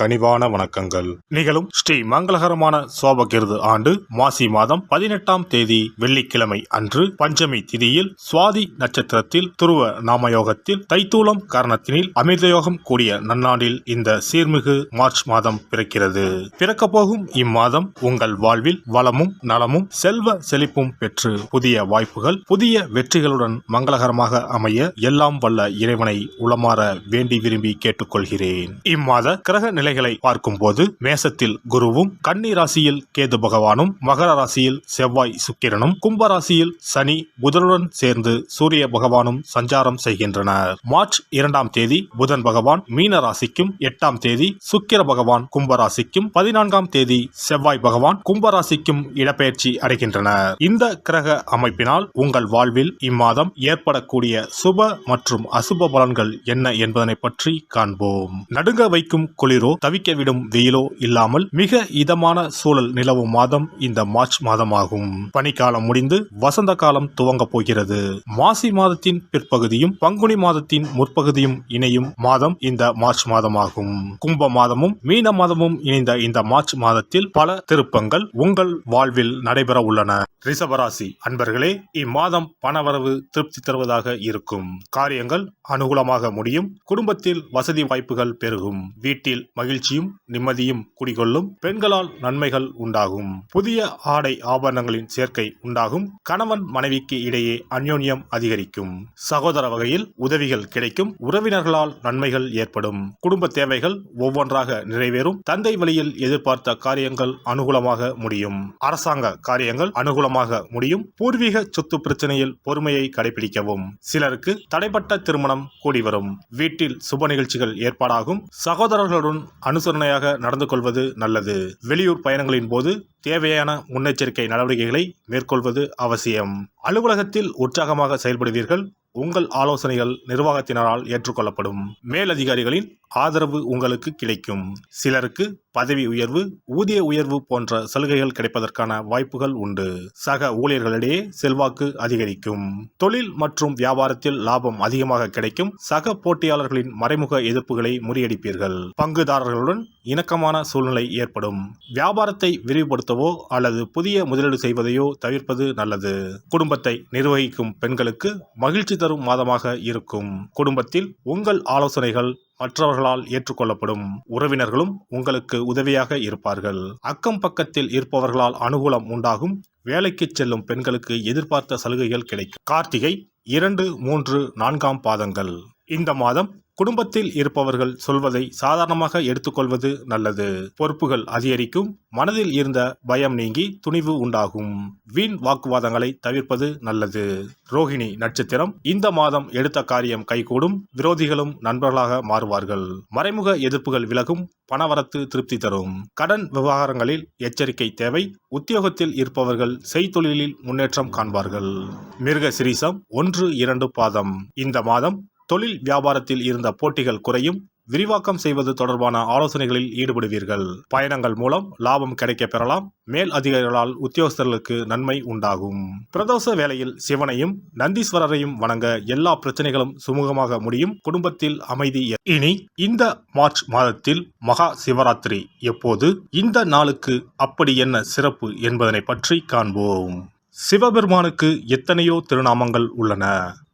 கனிவான வணக்கங்கள். நிகழும் ஸ்ரீ மங்களகரமான சோபகிருது ஆண்டு மாசி மாதம் பதினெட்டாம் தேதி வெள்ளிக்கிழமை அன்று பஞ்சமி திதியில் சுவாதி நட்சத்திரத்தில் துருவ நாமயோகத்தில் தைத்தூலம் காரணத்தினில் அமிர்தயோகம் கூடிய நன்னாண்டில் இந்த சீர்மிகு மார்ச் மாதம் பிறக்கிறது. பிறக்க போகும் இம்மாதம் உங்கள் வாழ்வில் வளமும் நலமும் செல்வ செழிப்பும் பெற்று புதிய வாய்ப்புகள் புதிய வெற்றிகளுடன் மங்களகரமாக அமைய எல்லாம் வல்ல இறைவனை உளமாற வேண்டி விரும்பி கேட்டுக்கொள்கிறேன். இம்மாத கிரக நிலை நிலைகளை பார்க்கும்போது மேசத்தில் குருவும் கன்னி ராசியில் கேது பகவானும் மகர ராசியில் செவ்வாய் சுக்கிரனும் கும்ப ராசியில் சனி புதனுடன் சேர்ந்து சூரிய பகவானும் சஞ்சாரம் செய்கின்றனர். மார்ச் இரண்டாம் தேதி புதன் பகவான் மீன ராசிக்கும் எட்டாம் தேதி சுக்கிர பகவான் கும்ப ராசிக்கும் பதினான்காம் தேதி செவ்வாய் பகவான் கும்ப ராசிக்கும் இடப்பெயர்ச்சி அடைகின்றனர். இந்த கிரக அமைப்பினால் உங்கள் வாழ்வில் இம்மாதம் ஏற்படக்கூடிய சுப மற்றும் அசுப பலன்கள் என்ன என்பதனை பற்றி காண்போம். நடுங்க வைக்கும் குளிரோ தவிக்க விடும் வெயிலோ இல்லாமல் மிக இதமான சூழல் நிலவும் மாதம் இந்த மார்ச் மாதமாகும். பனிக்காலம் முடிந்து வசந்த காலம் துவங்கப் போகிறது. மாசி மாதத்தின் பிற்பகுதியும் பங்குனி மாதத்தின் முற்பகுதியும் இணையும் மாதம் இந்த மார்ச் மாதமாகும். கும்ப மாதமும் மீன மாதமும் இணைந்த இந்த மார்ச் மாதத்தில் பல திருப்பங்கள் உங்கள் வாழ்வில் நடைபெற உள்ளன. ரிஷபராசி அன்பர்களே இம்மாதம் பணவரவு திருப்தி தருவதாக இருக்கும். காரியங்கள் அனுகூலமாக முடியும். குடும்பத்தில் வசதி வாய்ப்புகள் பெருகும். வீட்டில் மகிழ்ச்சியும் நிம்மதியும் குடிகொள்ளும் பெண்களால் நன்மைகள் உண்டாகும். புதிய ஆடை ஆபரணங்களின் சேர்க்கை உண்டாகும். கணவன் மனைவிக்கு இடையே அந்யோன்யம் அதிகரிக்கும். சகோதர வகையில் உதவிகள் கிடைக்கும். உறவினர்களால் நன்மைகள் ஏற்படும். குடும்ப தேவைகள் ஒவ்வொன்றாக நிறைவேறும். தந்தை வழியில் எதிர்பார்த்த காரியங்கள் அனுகூலமாக முடியும். அரசாங்க காரியங்கள் அனுகூலமாக முடியும். பூர்வீக சொத்து பிரச்சனையில் பொறுமையை கடைபிடிக்கவும். சிலருக்கு தடைப்பட்ட திருமணம் கூடி வரும் வீட்டில் சுப நிகழ்ச்சிகள் ஏற்பாடாகும். சகோதரர்களுடன் அனுசரணையாக நடந்து கொள்வது நல்லது. வெளியூர் பயணங்களின் போது தேவையான முன்னெச்சரிக்கை நடவடிக்கைகளை மேற்கொள்வது அவசியம். அலுவலகத்தில் உற்சாகமாக செயல்படுவீர்கள். உங்கள் ஆலோசனைகள் நிர்வாகத்தினரால் ஏற்றுக்கொள்ளப்படும். மேலதிகாரிகளின் ஆதரவு உங்களுக்கு கிடைக்கும். சிலருக்கு பதவி உயர்வு ஊதிய உயர்வு போன்ற சலுகைகள் கிடைப்பதற்கான வாய்ப்புகள் உண்டு. சக ஊழியர்களிடையே செல்வாக்கு அதிகரிக்கும். தொழில் மற்றும் வியாபாரத்தில் லாபம் அதிகமாக கிடைக்கும். சக போட்டியாளர்களின் மறைமுக எதிர்ப்புகளை முறியடிப்பீர்கள். பங்குதாரர்களுடன் இணக்கமான சூழ்நிலை ஏற்படும். வியாபாரத்தை விரிவுபடுத்தவோ அல்லது புதிய முதலீடு செய்வதையோ தவிர்ப்பது நல்லது. குடும்பத்தை நிர்வகிக்கும் பெண்களுக்கு மகிழ்ச்சி தரும் மாதமாக இருக்கும். குடும்பத்தில் உங்கள் ஆலோசனைகள் மற்றவர்களால் ஏற்றுக்கொள்ளப்படும் உறவினர்களும் உங்களுக்கு உதவியாக இருப்பார்கள். அக்கம் பக்கத்தில் இருப்பவர்களால் அனுகூலம் உண்டாகும். வேலைக்கு செல்லும் பெண்களுக்கு எதிர்பார்த்த சலுகைகள் கிடைக்கும். கார்த்திகை இரண்டு மூன்று நான்காம் பாதங்கள். இந்த மாதம் குடும்பத்தில் இருப்பவர்கள் சொல்வதை சாதாரணமாக எடுத்துக்கொள்வது நல்லது. பொறுப்புகள் அதிகரிக்கும் மனதில் இருந்த பயம் நீங்கி துணிவு உண்டாகும். வீண் வாக்குவாதங்களை தவிர்ப்பது நல்லது. ரோஹிணி நட்சத்திரம் இந்த மாதம் எடுத்த காரியம் கைகூடும் விரோதிகளும் நண்பர்களாக மாறுவார்கள். மறைமுக எதிர்ப்புகள் விலகும் பணவரத்து திருப்தி தரும். கடன் விவகாரங்களில் எச்சரிக்கை தேவை உத்தியோகத்தில் இருப்பவர்கள் செய்தொழிலில் முன்னேற்றம் காண்பார்கள். மிருக சிரீசம் ஒன்று இரண்டு பாதம். இந்த மாதம் தொழில் வியாபாரத்தில் இருந்த போட்டிகள் குறையும் விரிவாக்கம் செய்வது தொடர்பான ஆலோசனைகளில் ஈடுபடுவீர்கள். பயணங்கள் மூலம் லாபம் கிடைக்க பெறலாம். மேல் அதிகாரிகளால் உத்தியோகஸ்தர்களுக்கு நன்மை உண்டாகும். பிரதோஷ வேளையில் சிவனையும் நந்தீஸ்வரரையும் வணங்க எல்லா பிரச்சனைகளும் சுமூகமாக முடியும். குடும்பத்தில் அமைதி இனி இந்த மார்ச் மாதத்தில் மகா சிவராத்திரி. எப்போது? இந்த நாளுக்கு அப்படி என்ன சிறப்பு என்பதனை பற்றி காண்போம். சிவபெருமானுக்கு எத்தனையோ திருநாமங்கள் உள்ளன.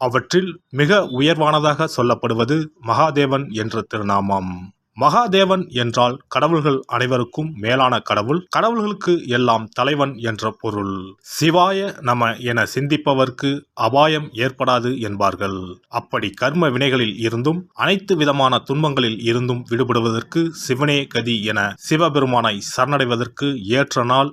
அவற்றில் மிக உயர்வானதாக சொல்லப்படுவது மகாதேவன் என்ற திருநாமம். மகாதேவன் என்றால் கடவுள்கள் அனைவருக்கும் மேலான கடவுள் கடவுள்களுக்கு எல்லாம் தலைவன் என்ற பொருள். சிவாய நம என சிந்திப்பவர்க்கு அபாயம் ஏற்படாது என்பார்கள். அப்படி கர்ம வினைகளில் இருந்தும் அனைத்து விதமான துன்பங்களில் இருந்தும் விடுபடுவதற்கு சிவனே கதி என சிவபெருமானை சரணடைவதற்கு ஏற்ற நாள்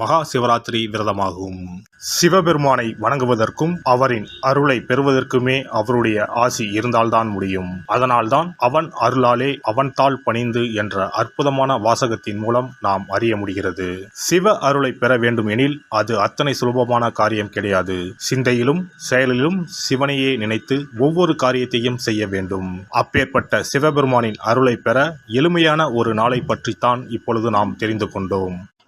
மகா சிவராத்திரி விரதமாகும். சிவபெருமானை வணங்குவதற்கும் அவரின் அருளை பெறுவதற்குமே அவருடைய ஆசி இருந்தால்தான் முடியும். அதனால்தான் அவன் அருளாலே அவன் தாள் பணிந்து என்ற அற்புதமான வாசகத்தின் மூலம் நாம் அறிய முடிகிறது. சிவ அருளை பெற வேண்டும் எனில் அது அத்தனை சுலபமான காரியம் கிடையாது. சிந்தையிலும் செயலிலும் சிவனையே நினைத்து ஒவ்வொரு காரியத்தையும் செய்ய வேண்டும். அப்பேற்பட்ட சிவபெருமானின் அருளை பெற எளிமையான ஒரு நாளை பற்றித்தான் இப்பொழுது நாம் தெரிந்து கொண்டோம்.